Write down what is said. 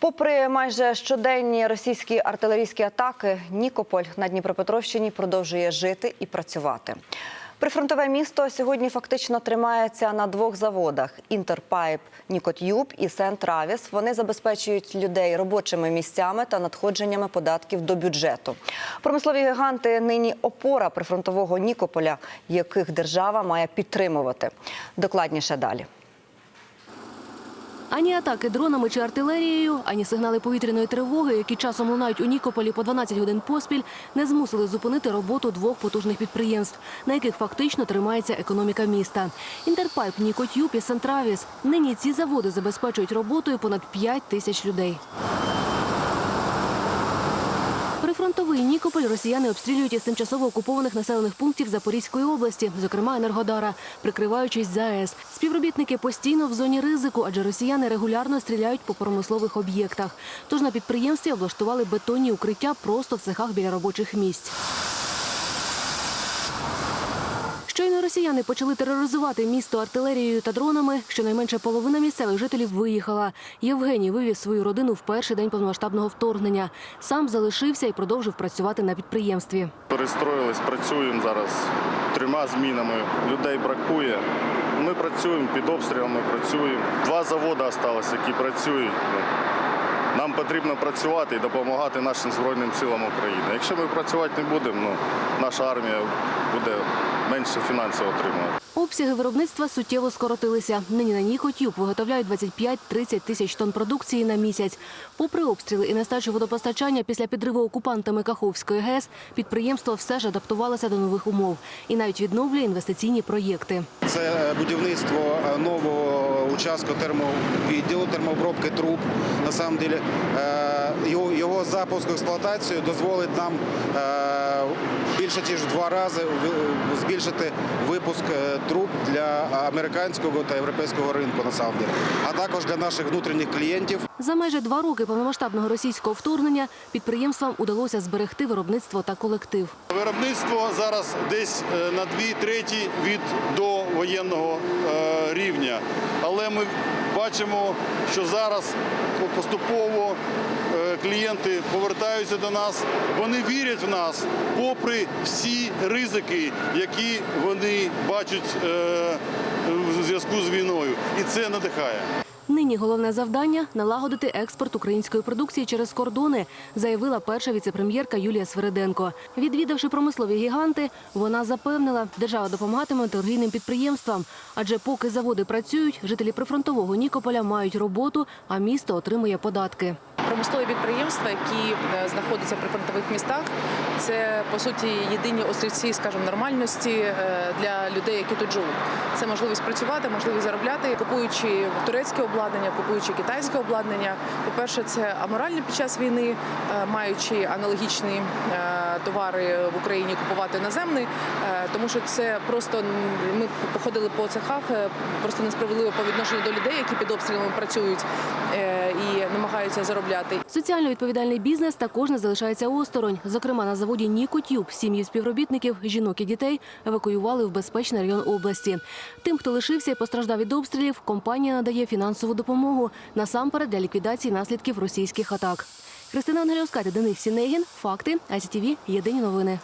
Попри майже щоденні російські артилерійські атаки, Нікополь на Дніпропетровщині продовжує жити і працювати. Прифронтове місто сьогодні фактично тримається на двох заводах: Інтерпайп Нікотюб і Сент-Травіс. Вони забезпечують людей робочими місцями та надходженнями податків до бюджету. Промислові гіганти нині опора прифронтового Нікополя, яких держава має підтримувати. Докладніше далі. Ані атаки дронами чи артилерією, ані сигнали повітряної тривоги, які часом лунають у Нікополі по 12 годин поспіль, не змусили зупинити роботу двох потужних підприємств, на яких фактично тримається економіка міста. Інтерпайп, Нікотюб і Сентравіс. Нині ці заводи забезпечують роботою понад 5 тисяч людей. Прифронтовий Нікополь росіяни обстрілюють із тимчасово окупованих населених пунктів Запорізької області, зокрема Енергодара, прикриваючись ЗАЕС. Співробітники постійно в зоні ризику, адже росіяни регулярно стріляють по промислових об'єктах. Тож на підприємстві облаштували бетонні укриття просто в цехах біля робочих місць. Щойно росіяни почали тероризувати місто артилерією та дронами. Щонайменше половина місцевих жителів виїхала. Євгеній вивіз свою родину в перший день повномасштабного вторгнення. Сам залишився і продовжив працювати на підприємстві. Перестроїлись, працюємо зараз трьома змінами. Людей бракує. Ми працюємо під обстрілами, працюємо. Два заводи залишилися, які працюють. Нам потрібно працювати і допомагати нашим Збройним силам України. Якщо ми працювати не будемо, ну, наша армія буде менше фінансово отримувати. Обсяги виробництва суттєво скоротилися. Нині на Нікотюб виготовляють 25-30 тисяч тонн продукції на місяць. Попри обстріли і нестачу водопостачання після підриву окупантами Каховської ГЕС, підприємство все ж адаптувалося до нових умов і навіть відновлює інвестиційні проєкти. Це будівництво нового участку термовідділу, термообробки труб. На самом деле е, його, запуск в експлуатацію дозволить нам е, більше ніж в два рази збільшити випуск е, труб для американського та європейського ринку на самом деле. а також для наших внутрішніх клієнтів. За майже два роки повномасштабного російського вторгнення підприємствам удалося зберегти виробництво та колектив. Виробництво зараз десь на дві треті від довоєнного рівня. Ми бачимо, що зараз поступово е, клієнти повертаються до нас. Вони вірять в нас, попри всі ризики, які вони бачать е, в зв'язку з війною. І це надихає. Нині головне завдання налагодити експорт української продукції через кордони, заявила перша віцепрем'єрка Юлія Свериденко. Відвідавши промислові гіганти, вона запевнила, держава допомагатиме торгійним підприємствам. Адже поки заводи працюють, жителі прифронтового Нікополя мають роботу, а місто отримує податки. Промислові підприємства, які е, знаходяться при фронтових містах, це по суті єдині острівці, скажімо, нормальності е, для людей, які тут живуть. Це можливість працювати, можливість заробляти, купуючи турецьке обладнання, купуючи китайське обладнання. По-перше, це аморально під час війни, е, маючи аналогічні товари в Україні, купувати наземний, тому що це просто ми походили по цехах, просто несправедливо по відношенню до людей, які під обстрілами працюють і намагаються заробляти. Соціально відповідальний бізнес також не залишається осторонь. Зокрема, на заводі Нікотюб сім'ї співробітників, жінок і дітей евакуювали в безпечний район області. Тим, хто лишився і постраждав від обстрілів, компанія надає фінансову допомогу насамперед для ліквідації наслідків російських атак. Христина Ангелівська та Денис Сінегін. Факти. ICTV. Єдині новини.